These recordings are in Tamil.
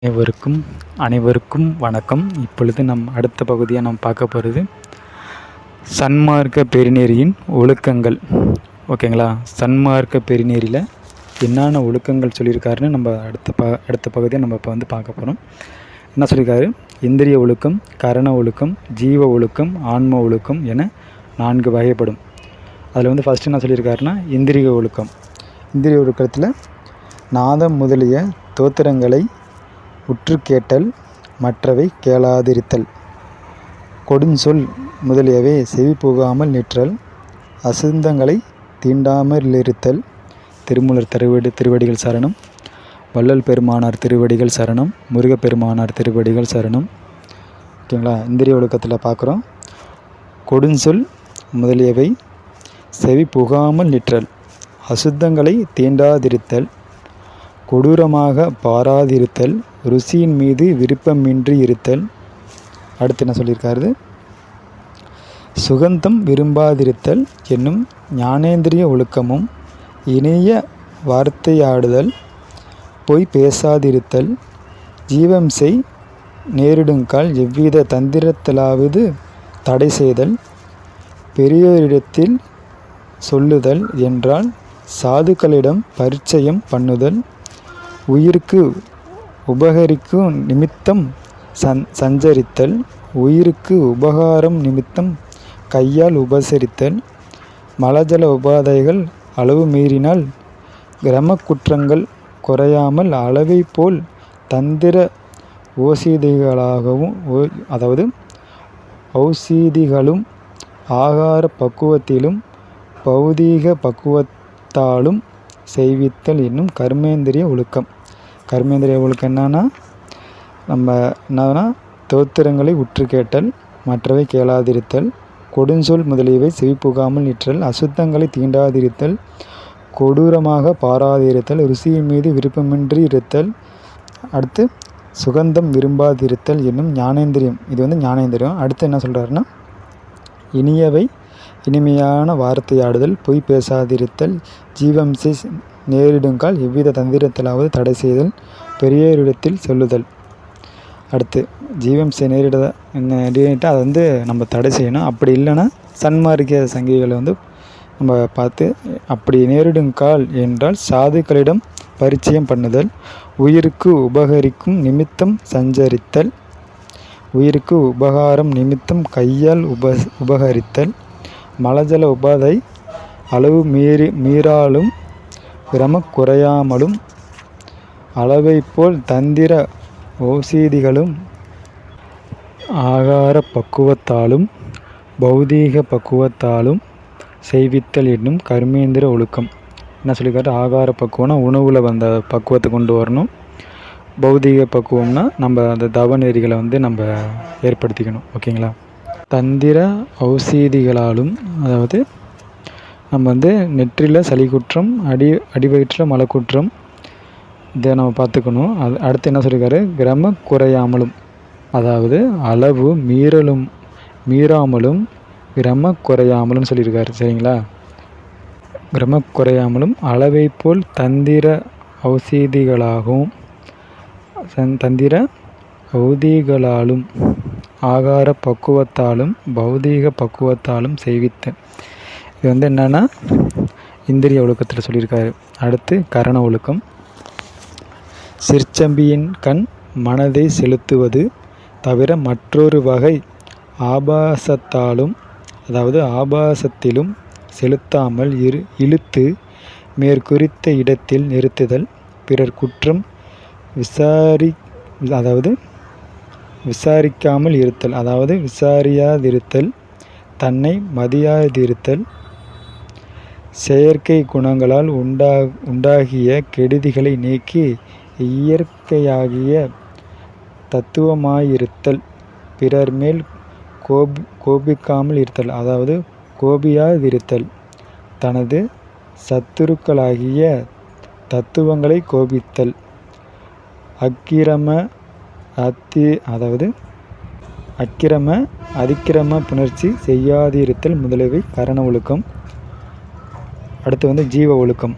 அனைவருக்கும் அனைவருக்கும் வணக்கம். இப்பொழுது நம் அடுத்த பகுதியாக நாம் பார்க்க போகிறது சன்மார்க்க பெருநெறியின் ஒழுக்கங்கள். ஓகேங்களா? சன்மார்க்க பெருநெறியில் என்னென்ன ஒழுக்கங்கள் சொல்லியிருக்காருன்னு நம்ம அடுத்த ப அடுத்த பகுதியை நம்ம இப்போ வந்து பார்க்க போகிறோம் என்ன சொல்லியிருக்காரு? இந்திரிய ஒழுக்கம் கரண ஒழுக்கம் ஜீவ ஒழுக்கம் ஆன்ம ஒழுக்கம் என நான்கு வகைப்படும். அதில் வந்து ஃபஸ்ட்டு என்ன சொல்லியிருக்காருன்னா இந்திரிய ஒழுக்கம். இந்திரிய ஒழுக்கத்தில் நாதம் முதலிய தோத்திரங்களை உற்று கேட்டல் மற்றவை கேளாதிருத்தல். கொடுஞ்சொல் முதலியவை செவி புகாமல் நிற்றல் தீண்டாமல் இருத்தல் திருமூலர் திருவடி திருவடிகள் சரணம். வள்ளல் பெருமானார் திருவடிகள் சரணம். முருகப்பெருமானார் திருவடிகள் சரணம். ஓகேங்களா? இந்திரிய ஒழுக்கத்தில் பார்க்குறோம் கொடுஞ்சொல் முதலியவை செவி புகாமல் நிற்றல். அசுத்தங்களை தீண்டாதிருத்தல். கொடூரமாக பாராதிருத்தல். ருசியின் மீது விருப்பமின்றி இருத்தல். அடுத்து என்ன சொல்லியிருக்காரு? சுகந்தம் விரும்பாதிருத்தல் என்னும் ஞானேந்திரிய ஒழுக்கமும் இனிய வார்த்தையாடுதல். பொய் பேசாதிருத்தல். ஜீவம்சை நேரிடுங்கால் எவ்வித தந்திரத்திலாவது தடை செய்தல் பெரியோரிடத்தில் சொல்லுதல் என்றால் சாதுக்களிடம் பரிச்சயம் பண்ணுதல். உயிருக்கு உபகரிக்கும் நிமித்தம் சன் சஞ்சரித்தல். உயிருக்கு உபகாரம் நிமித்தம் கையால் உபசரித்தல். மலஜல உபாதைகள் அளவு மீறினால் கிரம குற்றங்கள் குறையாமல் அளவை போல் தந்திர ஓசீதிகளாகவும் ஓ அதாவது ஔசீதிகளும் ஆகார பக்குவத்திலும் பௌதீக பக்குவத்தாலும் செய்வித்தல் என்னும் கர்மேந்திரிய ஒழுக்கம். கர்மேந்திரிய ஒழுக்கம் என்னன்னா நம்ம என்னன்னா தோத்திரங்களை உற்று கேட்டல் மற்றவை கேளாதிருத்தல் கொடுஞ்சொல் முதலியவை செவிப்புகாமல் நிற்றல் அசுத்தங்களை தீண்டாதிருத்தல் கொடூரமாக பாராதிருத்தல் ருசியின் மீது விருப்பமின்றி இருத்தல் அடுத்து சுகந்தம் விரும்பாதிருத்தல் என்னும் ஞானேந்திரியம். இது வந்து ஞானேந்திரியம். அடுத்து என்ன சொல்கிறாருன்னா இனியவை இனிமையான வார்த்தையாடுதல் பொய் பேசாதிருத்தல் ஜீவம்சை நேரிடுங்கால் எவ்வித தந்திரத்திலாவது தடை செய்தல் பெரியோரிடத்தில் சொல்லுதல். அடுத்து ஜீவம்சை நேரிட நேரிட்டால் அதை வந்து நம்ம தடை செய்யணும். அப்படி இல்லைன்னா சன்மார்க்க சங்கிகளை வந்து நம்ம பார்த்து அப்படி நேரிடுங்கால் என்றால் சாதுக்களிடம் பரிச்சயம் பண்ணுதல் உயிருக்கு உபகரிக்கும் நிமித்தம் சஞ்சரித்தல் உயிருக்கு உபகாரம் நிமித்தம் கையால் உப உபகரித்தல் மலஜல உபாதை அளவு மீறி மீறாலும் கிரம குறையாமலும் அளவை போல் தந்திர ஓசீதிகளும் ஆகார பக்குவத்தாலும் பௌதீக பக்குவத்தாலும் செய்வித்தல் என்னும் கர்மேந்திர ஒழுக்கம். என்ன சொல்லிக்காரு ஆகார பக்குவம்னா உணவில் வந்த பக்குவத்தை கொண்டு வரணும். பௌதீக பக்குவம்னா நம்ம அந்த தவ நெறிகளை வந்து நம்ம ஏற்படுத்திக்கணும். ஓகேங்களா? தந்திர ஔஷீதிகளாலும் அதாவது நம்ம வந்து நெற்றியில் சளி குற்றம் அடி அடிவயிற்றில் மலக்குற்றம் இதை நம்ம பார்த்துக்கணும். அது அடுத்து என்ன சொல்லியிருக்காரு? கிரம குறையாமலும் அதாவது அளவு மீறலும் மீறாமலும் கிரம குறையாமலும் சொல்லியிருக்காரு. சரிங்களா? கிரம குறையாமலும் அளவை போல் தந்திர ஔஷீதிகளாகவும் சந் தந்திர ஔதிகளாலும் ஆகார பக்குவத்தாலும் பௌதீக பக்குவத்தாலும் செய்வித்த இது வந்து என்னென்னா இந்திரிய ஒழுக்கத்தில் சொல்லியிருக்காரு. அடுத்து கரண ஒழுக்கம். சிற்சம்பியின் கண் மனதை செலுத்துவது தவிர மற்றொரு வகை ஆபாசத்தாலும் அதாவது ஆபாசத்திலும் செலுத்தாமல் இரு இழுத்து மேற்குறித்த இடத்தில் நிறுத்துதல் பிறர் குற்றம் விசாரி அதாவது விசாரிக்காமல் இருத்தல். அதாவது விசாரியாதிருத்தல் தன்னை மதியாதிருத்தல் செயற்கை குணங்களால் உண்டா உண்டாகிய கெடுதிகளை நீக்கி இயற்கையாகிய தத்துவமாயிருத்தல். பிறர் மேல் கோபி கோபிக்காமல் இருத்தல். அதாவது கோபியாதிருத்தல். தனது சத்துருக்களாகிய தத்துவங்களை கோபித்தல். அக்கிரம அத்தி அதாவது அக்கிரம அதிக்கிரம புணர்ச்சி செய்யாதிருத்தல் முதலியவை கரண ஒழுக்கம். அடுத்து வந்து ஜீவ ஒழுக்கம்.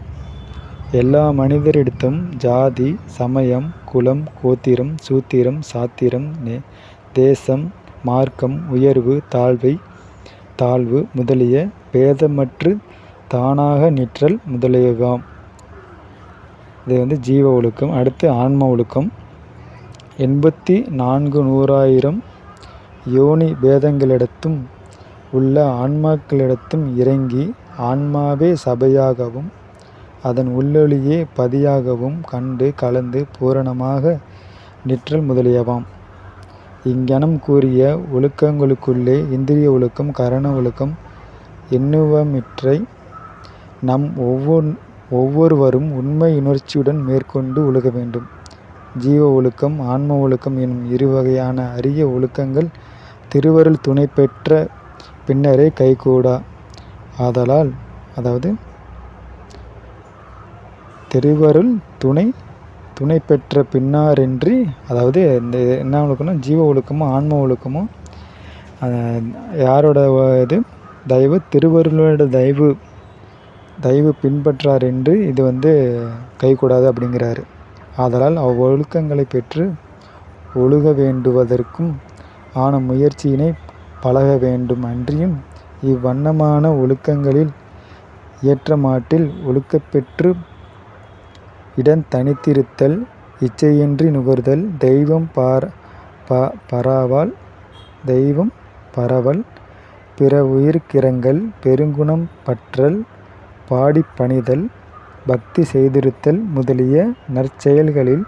எல்லா மனிதரிடத்தும் ஜாதி சமயம் குலம் கோத்திரம் சூத்திரம் சாத்திரம் நே- தேசம் மார்க்கம் உயர்வு தாழ்வை தாழ்வு முதலிய பேதமற்று தானாக நிற்றல் முதலியவாம். இது வந்து ஜீவ ஒழுக்கம். அடுத்து ஆன்ம ஒழுக்கம். எண்பத்தி நான்கு நூறாயிரம் யோனி பேதங்களிடத்தும் உள்ள ஆன்மாக்களிடத்தும் இறங்கி ஆன்மாவே சபையாகவும் அதன் உள்ளொளியே பதியாகவும் கண்டு கலந்து பூரணமாக நிற்றல் முதலியவாம். இங்கனம் கூறிய ஒழுக்கங்களுக்குள்ளே இந்திரிய ஒழுக்கம் கரண ஒழுக்கம் எண்ணுவமிற்றை நம் ஒவ்வொன் ஒவ்வொருவரும் உண்மை உணர்ச்சியுடன் மேற்கொண்டு ஒழுக வேண்டும். ஜீவ ஒழுக்கம் ஆன்ம ஒழுக்கம் எனும் இருவகையான அரிய ஒழுக்கங்கள் திருவருள் துணை பெற்ற பின்னரே கைகூடா. ஆதலால் அதாவது திருவருள் துணை துணை பெற்ற பின்னாரின்றி அதாவது இந்த என்ன ஒழுக்கம்னா ஜீவ ஒழுக்கமும் ஆன்ம ஒழுக்கமும் யாரோட இது? தயவு திருவருளோட தயவு தயவு பின்பற்றார் என்று இது வந்து கைகூடாது அப்படிங்கிறாரு. ஆதலால் அவ்வொழுக்கங்களை பெற்று ஒழுக வேண்டுவதற்கும் ஆன முயற்சியினை பழக வேண்டும் அன்றியும் இவ்வண்ணமான ஒழுக்கங்களில் ஏற்றமாட்டில் ஒழுக்கப்பெற்று இடம் தனித்திருத்தல் இச்சையின்றி நுகர்தல் தெய்வம் பார ப பராவால் தெய்வம் பரவல் பிற உயிர்க்கிறங்கள் பெருங்குணம் பற்றல் பாடி பணிதல் பக்தி செய்திருத்தல் முதலிய நற்செயல்களில்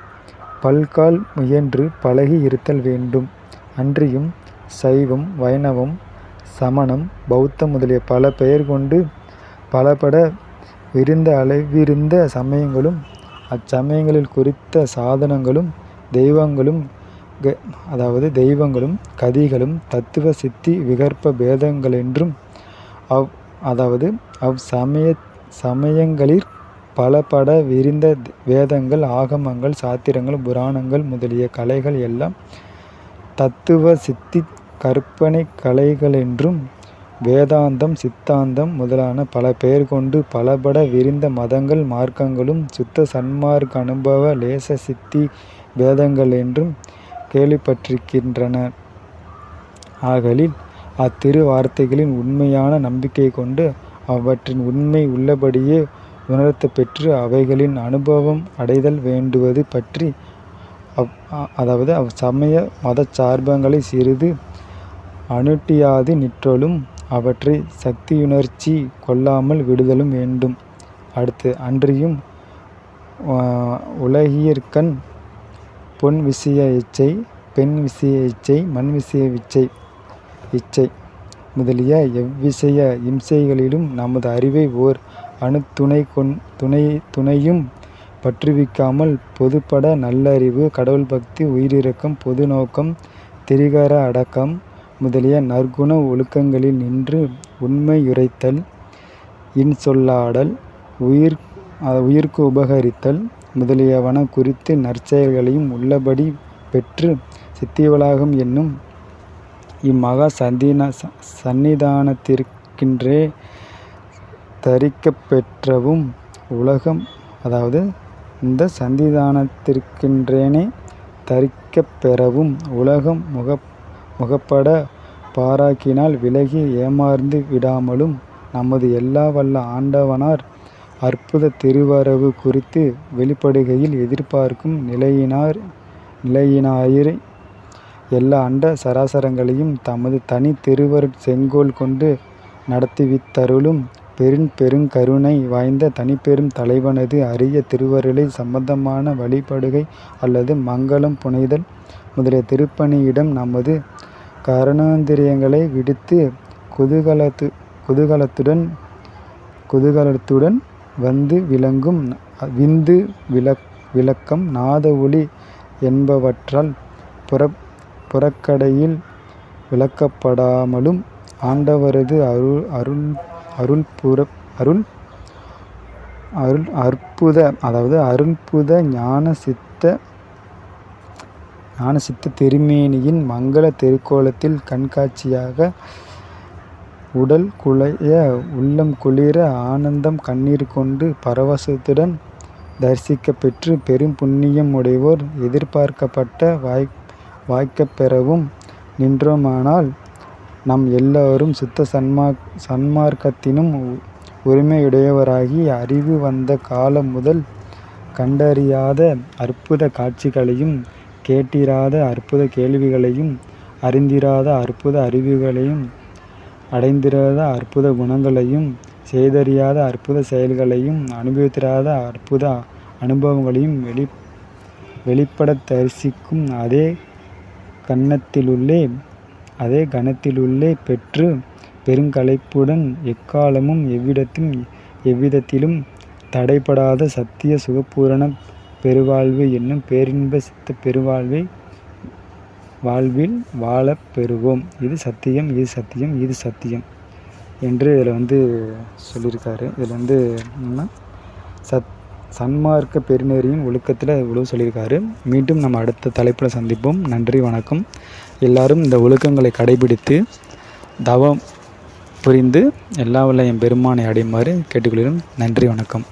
பல்கால் முயன்று பழகி இருத்தல் வேண்டும். அன்றியும் சைவம் வைணவம் சமணம் பௌத்தம் முதலிய பல பெயர் கொண்டு பலபட விரிந்த அளவிருந்த சமயங்களும் அச்சமயங்களில் குறித்த சாதனங்களும் தெய்வங்களும் க- அதாவது தெய்வங்களும் கதிகளும் தத்துவ சித்தி விகற்ப பேதங்களென்றும் அவ் அதாவது அவ் சமய பல பலபட விரிந்த வேதங்கள் ஆகமங்கள் சாத்திரங்கள் புராணங்கள் முதலிய கலைகள் எல்லாம் தத்துவ சித்தி கற்பனை கலைகளென்றும் வேதாந்தம் சித்தாந்தம் முதலான பல பெயர் கொண்டு பலபட விரிந்த மதங்கள் மார்க்கங்களும் சுத்த சன்மார்க்க அனுபவ லேச சித்தி வேதங்கள் என்றும் கேள்விப்பட்டிருக்கின்றன. ஆகலில் அத்திரு வார்த்தைகளின் உண்மையான நம்பிக்கை கொண்டு அவற்றின் உண்மை உள்ளபடியே உணர்த்தப் பெற்று அவைகளின் அனுபவம் அடைதல் வேண்டுவது பற்றி அவ் அதாவது அவ் சமய மதச்சார்பங்களை சிறிது அனுட்டியாது நிற்றலும் அவற்றை சக்தியுணர்ச்சி கொள்ளாமல் விடுதலும் வேண்டும். அடுத்து அன்றியும் ஆஹ், உலகியற்கண் பொன் விஷய இச்சை பெண் விஷய இச்சை மண் விஷய இச்சை இச்சை முதலிய எவ்விஷய இம்சைகளிலும் நமது அறிவை ஓர் அணுத்துணை கொண் துணை துணையும் பற்றுவிக்காமல் பொதுப்பட நல்லறிவு கடவுள் பக்தி உயிரிரக்கம் பொது நோக்கம் திரிகர அடக்கம் முதலிய நற்குண ஒழுக்கங்களில் நின்று உண்மையுரைத்தல் இன்சொல்லாடல் உயிர் உயிர்க்கு உபகரித்தல் முதலியவன குறித்து நற்செயல்களையும் உள்ளபடி பெற்று சித்திவளாகம் என்னும் இம்மகா சந்தின ச- சந்நிதானத்திற்கின்றே தரிக்கப் பெற்றவும் உலகம் அதாவது இந்த சந்திதானத்திற்கின்றேனே தரிக்கப் பெறவும் உலகம் முக முகப்பட பாராக்கினால் விலகி ஏமாந்து விடாமலும் நமது எல்லா வல்ல ஆண்டவனார் அற்புத திருவரவு குறித்து வெளிப்படுகையில் எதிர்பார்க்கும் நிலையினார் நிலையினாயிரை. எல்லா அண்ட சராசரங்களையும் தமது தனி திருவருட் செங்கோல் கொண்டு நடத்திவித்தருளும் பெருங் பெருங்கருணை வாய்ந்த தனிப்பெரும் தலைவனது அரிய திருவருளை சம்பந்தமான வழிபடுகை அல்லது மங்களம் புனைதல். முதலிய திருப்பணியிடம் நமது கரணாந்திரியங்களை விடுத்து குதூகலத்து குதூகலத்துடன் குதூகலத்துடன் வந்து விளங்கும் விந்து விளக் விளக்கம் நாத ஒளி என்பவற்றால் புற புறக்கடையில் விளக்கப்படாமலும் ஆண்டவரது அருள் அருள் அருள் அருள் அருள் அற்புத அதாவது அருள்புத ஞான சித்த ஞான சித்த திருமேனியின் மங்கள திருக்கோலத்தில் கண்காட்சியாக உடல் குழைய உள்ளம் குளிர ஆனந்தம் கண்ணீர் கொண்டு பரவசத்துடன் தரிசிக்கப்பெற்று பெரும் புண்ணியம் உடையோர் எதிர்பார்க்கப்பட்ட வாய் வாய்க்கப் பெறவும் நின்றோமானால் நம் எல்லோரும் சுத்த சன்மார் சன்மார்க்கத்தினும் உரிமையுடையவராகி அறிவு வந்த காலம் முதல் கண்டறியாத அற்புத காட்சிகளையும் கேட்டிராத அற்புத கேள்விகளையும் அறிந்திராத அற்புத அறிவுகளையும் அடைந்திராத அற்புத குணங்களையும் செய்தறியாத அற்புத செயல்களையும் அனுபவித்திராத அற்புத அனுபவங்களையும் வெளி வெளிப்படத் தரிசிக்கும் அதே கன்னத்திலுள்ளே அதே கணத்திலுள்ளே பெற்று பெருங்கலைப்புடன் எக்காலமும் எவ்விடத்தும் எவ்விதத்திலும் தடைபடாத சத்திய சுகபூரண பெருவாழ்வு என்னும் பேரின்ப சித்த பெருவாழ்வை வாழ்வில் வாழப் பெறுவோம். இது சத்தியம் இது சத்தியம் இது சத்தியம் என்று இதில் வந்து சொல்லியிருக்காரு. இதில் வந்து என்னன்னா சத் சன்மார்க்க பெருநெறியின் ஒழுக்கத்தில் இவ்வளோ சொல்லியிருக்காரு. மீண்டும் நம்ம அடுத்த தலைப்பில் சந்திப்போம். நன்றி வணக்கம். எல்லாரும் இந்த ஒழுக்கங்களை கடைபிடித்து தவம் புரிந்து எல்லா வல்ல என் பெருமானை அடையுமாறு கேட்டுக்கொள்கிறோம். நன்றி வணக்கம்.